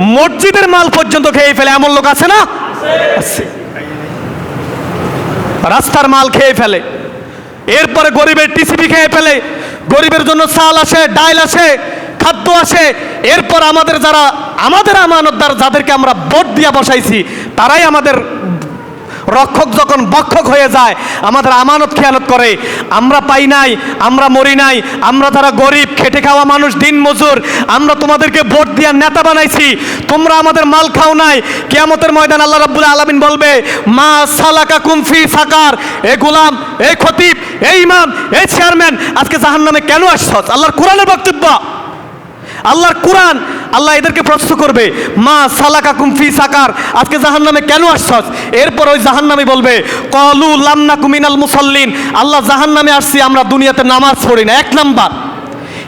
মসজিদের মাল পর্যন্ত খেয়ে ফেলে, এমন লোক আছে না? রাস্তার মাল খেয়ে ফেলে। এরপরে গরিবের টিসিপি খেয়ে ফেলে। গরিবের জন্য চাল আসে, ডাইল আসে, খাদ্য আসে। এরপর আমাদের যারা, আমাদের আমানতদার যাদেরকে আমরা ভোট দিয়ে বসাইছি, তারাই আমাদের রক্ষক যখন বক্ষক হয়ে যায়, আমাদের আমানত খেয়ানত করে, আমরা পাই নাই, আমরা মরি নাই, আমরা যারা গরিব, খেটে খাওয়া মানুষ, দিন মজুর, আমরা তোমাদেরকে ভোট দিয়া নেতা বানাইছি, তোমরা আমাদের মাল খাও নাই। কেয়ামতের ময়দান আল্লাহ রাব্বুল আলামিন বলবে, মা সালাকা কুমফি সাকার, এ গোলাম এই খতিব এই ইমাম এই চেয়ারম্যান, আজকে জাহান্নামে কেন আসছস আল্লাহর কোরআনের বক্তব্য। আল্লাহর কোরআন আল্লাহ এদেরকে প্রশ্ন করবে, মা সালাকা কুমফি সাকার, আজকে জাহান নামে কেন আসছস? এরপর ওই জাহান নামে বলবে, কলু লামনা কুমিনাল মুসল্লিন, আল্লাহ জাহান নামে আসছি, আমরা দুনিয়াতে নামাজ পড়ি না। এক নাম্বার।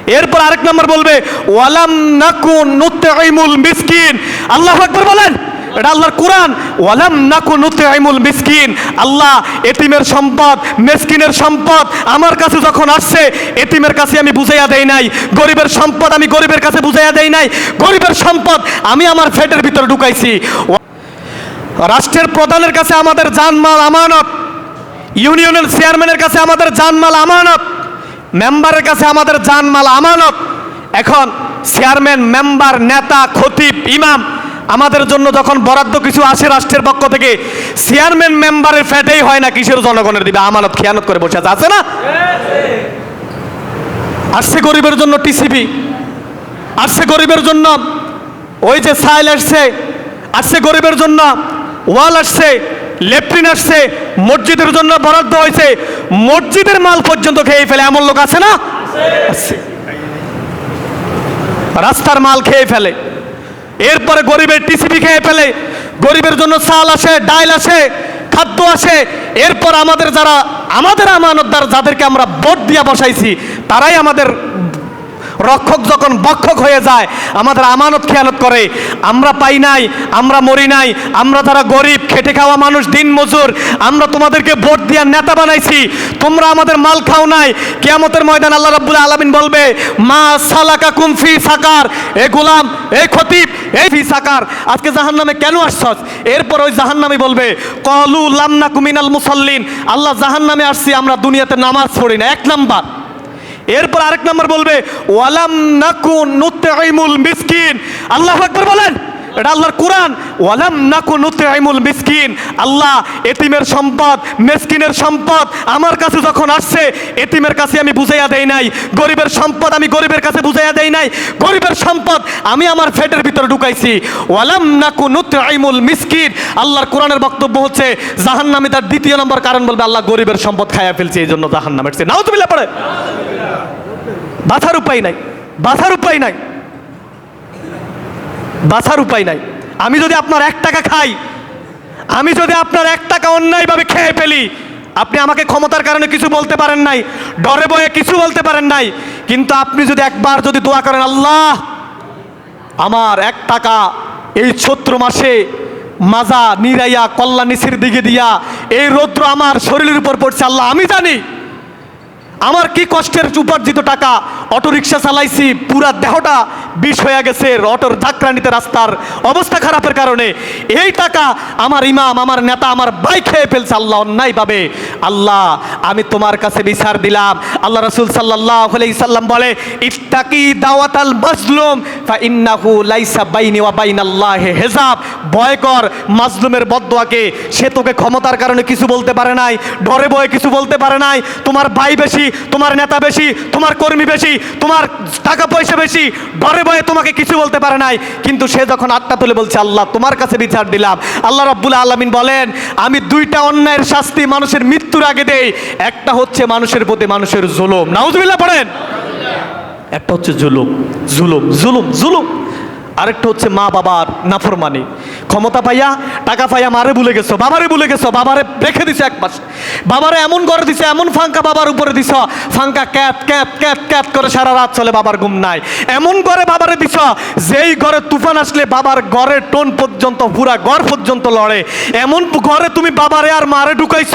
এরপর আরেক নাম্বার বলবে, ওয়ালাম নাকুন নুত্তাইমুল মিসকিন। আল্লাহ আকবার বলেন। এটা আল্লাহর কোরআন। ওয়ালাম নাকু নুতাইমুল মিসকিন। আল্লাহ, এতিমের সম্পদ, মিসকিনের সম্পদ আমার কাছে যখন আসছে, এতিমের কাছে আমি বুঝাইয়া দেই নাই। গরিবের সম্পদ আমি গরিবের কাছে বুঝাইয়া দেই নাই। গরিবের সম্পদ আমি আমার ফেটের ভিতরে ঢুকাইছি। রাষ্ট্রের প্রধানের কাছে আমাদের জানমাল আমানত। ইউনিয়নের চেয়ারম্যানের কাছে আমাদের জানমাল আমানত। মেম্বারের কাছে আমাদের জানমাল আমানত। এখন চেয়ারম্যান, মেম্বার, নেতা, খতিব, ইমাম আমাদের জন্য যখন বরাদ্দ কিছু আসে রাষ্ট্রের পক্ষ থেকে চেয়ারম্যান মেম্বারের ফ্যাটেই হয় না, কিসের জনগণের দিবে? আমানত, খেয়ানত করে বসে আছে। না? আসছে গরিবের জন্য টিসিবি আসছে গরিবের জন্য ওই যে সাইল আসছে আসছে গরিবের জন্য ওয়াল আসছে লেফটিন আসছে, মসজিদের জন্য বরাদ্দ হয়েছে, মসজিদের মাল পর্যন্ত খেয়ে ফেলে। এমন লোক আছে না? রাস্তার মাল খেয়ে ফেলে। এরপরে গরিবের টিসিপি খেয়ে ফেলে, গরিবের জন্য চাল আসে, ডাইল আসে, খাদ্য আসে। এরপর আমাদের যারা, আমাদের আমানতদার যাদেরকে আমরা ভোট দিয়া বসাইছি, তারাই আমাদের রক্ষক যখন বক্ষক হয়ে যায়, আমাদের আমানত খেয়ানত করে। আমরা পাই নাই, আমরা মরি নাই, আমরা যারা গরিব, খেটে খাওয়া মানুষ, দিন মজুর, আমরা তোমাদেরকে ভোট দিয়া নেতা বানাইছি, তোমরা আমাদের মাল খাও নাই। কেয়ামতের ময়দান আল্লাহ রাব্বুল আলামিন বলবে, মা সালাকা কুমফি সাকার। এ গোলাম, এ খতিব এই ফি সাকার আজকে জাহান্নামে কেন আসছস? এরপর ওই জাহান নামে বলবে, কলু লামনা কুমিনাল মুসল্লিন। আল্লাহ জাহান নামে আসছি, আমরা দুনিয়াতে নামাজ পড়ি না। এক নাম্বার। এরপর আরেক নাম্বার বলবে, ওয়ালাম নাকুন নুতাইমুল মিসকিন। আল্লাহ আকবার বলেন। এটা আল্লাহর কোরআন। ওয়ালাম নাকু নুতাইমুল মিসকিন। আল্লাহ, এতিমের সম্পদ, মিসকিনের সম্পদ আমার কাছে যখন আসছে, এতিমের কাছে আমি বুঝাইয়া দেই নাই। গরিবের সম্পদ আমি গরিবের কাছে বুঝাইয়া দেই নাই। গরিবের সম্পদ আমি আমার ফেটের ভিতরে ঢুকাইছি। ওয়ালাম নাকু নুতাইমুল মিসকিন। আল্লাহর কোরআনের বক্তব্য হচ্ছে, জাহান্নামে তার দ্বিতীয় নম্বর কারণ বলবে, আল্লাহ গরিবের সম্পদ খাইয়া ফেলছে এই জন্য জাহান্নামের চেয়ে নাও তুমি পড়ে। বাঁচার উপায় নাই। বাঁচার উপায় নাই। বাঁচার উপায় নাই। আমি যদি আপনার এক টাকা খাই, আমি যদি আপনার এক টাকা অন্যায়ভাবে খেয়ে ফেলি, আপনি আমাকে ক্ষমতার কারণে কিছু বলতে পারেন নাই, ডরে বয়ে কিছু বলতে পারেন নাই, কিন্তু আপনি যদি একবার যদি দোয়া করেন, আল্লাহ, আমার এক টাকা এই ছত্র মাসে মাজা, নিরাইয়া, কল্লা নিচের দিকে দিয়া, এই রৌদ্র আমার শরীরের উপর পড়ছে, আল্লাহ, আমি জানি আমার কি কষ্টের উপার্জিত টাকা অটো রিক্সা চালাইছি, পুরা দেহটা বিষ হয়ে গেছে অটোর ধাক্রানিতে রাস্তার অবস্থা খারাপের কারণে। এই টাকা আমার ইমাম, আমার নেতা, আমার ভাই খেয়ে ফেলছে, আল্লাহ অন্যায়ভাবে আল্লাহ, আমি তোমার কাছে বিচার দিলাম। আল্লাহ রসুল সাল্লাহ সাল্লাম বলে ইফতাকি মাজলুম ইন্নাহু লাইসা বাইনি ওয়া বাইনাল্লাহি হিজাব। ভয় কর, মাজলুমের বদদোয়াকে। সে তোকে ক্ষমতার কারণে কিছু বলতে পারে নাই, ডরে বয়ে কিছু বলতে পারে নাই। তোমার ভাই বেশি, তোমার নেতা বেশি, তোমার কর্মী বেশি, তোমার টাকা পয়সা বেশি, ডরে বয়ে তোমাকে কিছু বলতে পারে নাই। কিন্তু সে যখন আত্মা তুলে বলছে, আল্লাহ, তোমার কাছে বিচার দিলাম। আল্লাহ রব্বুল আলমিন বলেন, আমি দুইটা অন্যায়ের শাস্তি মানুষের মৃত্যুর আগে দেই। একটা হচ্ছে মানুষের প্রতি মানুষের জুলুম। নাউজুবিল্লাহ পড়েন। একটা হচ্ছে জুলুম জুলুম জুলুম জুলুম। আরেকটা হচ্ছে মা বাবার নাফরমানি। ক্ষমতা পাইয়া, টাকা পাইয়া মারে ভুলে গেছো, বাবারে ভুলে গেছো, বাবারে রেখে দিছে এক মাস বাবারে এমন করে দিছে, এমন ফাঙ্কা বাবার উপরে দিছ ফাঙ্কা ক্যাপ ক্যাপ ক্যাপ ক্যাপ করে সারা রাত চলে বাবার ঘুম নাই। এমন করে বাবারে দিছ, যেই ঘরে তুফান আসলে বাবার ঘরের টোন পর্যন্ত, পুরা ঘর পর্যন্ত লড়ে। এমন ঘরে তুমি বাবারে আর মারে ঢুকাইছ,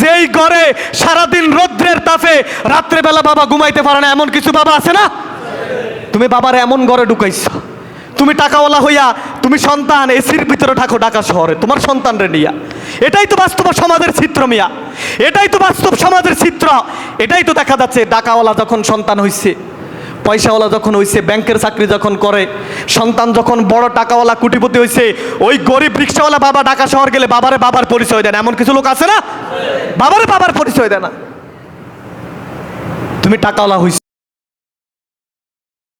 যেই ঘরে সারাদিন রৌদ্রের তাপে রাত্রেবেলা বাবা ঘুমাইতে পারে না, এমন কিছু বাবা আছে না? তুমি বাবার এমন ঘরে ঢুকাইছ। তুমি টাকাওয়ালা হইয়া তুমি সন্তান এসির ভিতরে থাকো ঢাকা শহরে, তোমার সন্তান রে নিয়া। এটাই তো বাস্তব সমাজের চিত্র মিয়া। এটাই তো বাস্তব সমাজের চিত্র। এটাই তো দেখা যাচ্ছে, ডাকাওয়ালা যখন সন্তান হইছে, পয়সাওয়ালা যখন হইছে, ব্যাংকের চাকরি যখন করে, সন্তান যখন বড় টাকাওয়ালা কুটিপতি হইছে, ওই গরিব রিক্সাওয়ালা বাবা ঢাকা শহর গেলে বাবারে বাবার পরিচয় দেয় না। এমন কিছু লোক আছে না? বাবারে বাবার পরিচয় দেয় না। তুমি টাকাওয়ালা হইছ